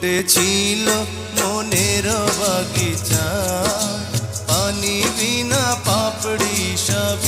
ফুটেছিল মনের বাগিচা। পানি বিনা পাপড়ি সবই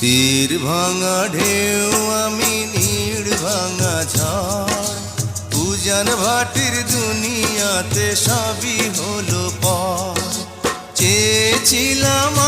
তীর ভাঙা ঢেউ আমি নীড় ভাঙা ঝড়। পূজন ভাটির দুনিয়াতে সবই হলো পর চেয়েছিলাম